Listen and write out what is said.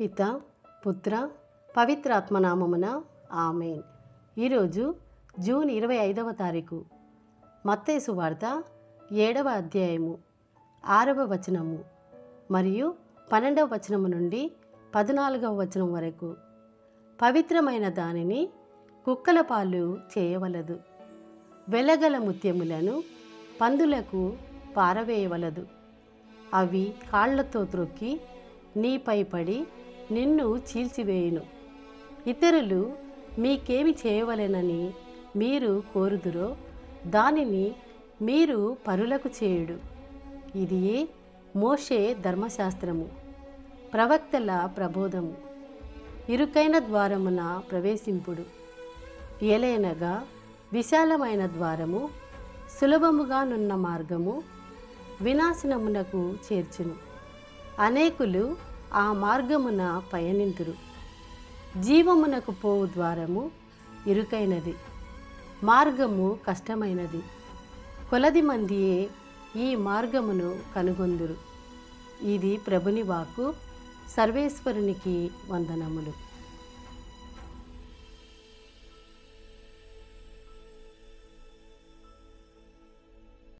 పిత పుత్ర పవిత్రాత్మనామమున ఆమెన్. ఈరోజు జూన్ ఇరవై ఐదవ తారీఖు. మత్తేసు వార్త ఏడవ అధ్యాయము ఆరవ వచనము మరియు పన్నెండవ వచనము నుండి పద్నాలుగవ వచనం వరకు. పవిత్రమైన దానిని కుక్కల పాలు చేయవలదు. వెలగల ముత్యములను పందులకు పారవేయవలదు. అవి కాళ్ళతో త్రొక్కి నీపై పడి నిన్ను చీల్చివేయును. ఇతరులు మీకేమి చేయవలెనని మీరు కోరుదురో దానిని మీరు పరులకు చేయుడు. ఇది మోషే ధర్మశాస్త్రము. ప్రవక్తల ప్రబోధము. ఇరుకైన ద్వారమున ప్రవేశింపుడు. ఏలైనగా విశాలమైన ద్వారము సులభముగా నున్న మార్గము వినాశనమునకు చేర్చును. అనేకులు ఆ మార్గమున పయనింతురు. జీవమునకు పోవు ద్వారము ఇరుకైనది. మార్గము కష్టమైనది. కొలది మందియే ఈ మార్గమును కనుగొందురు. ఇది ప్రభుని వాకు సర్వేశ్వరునికి వందనములు.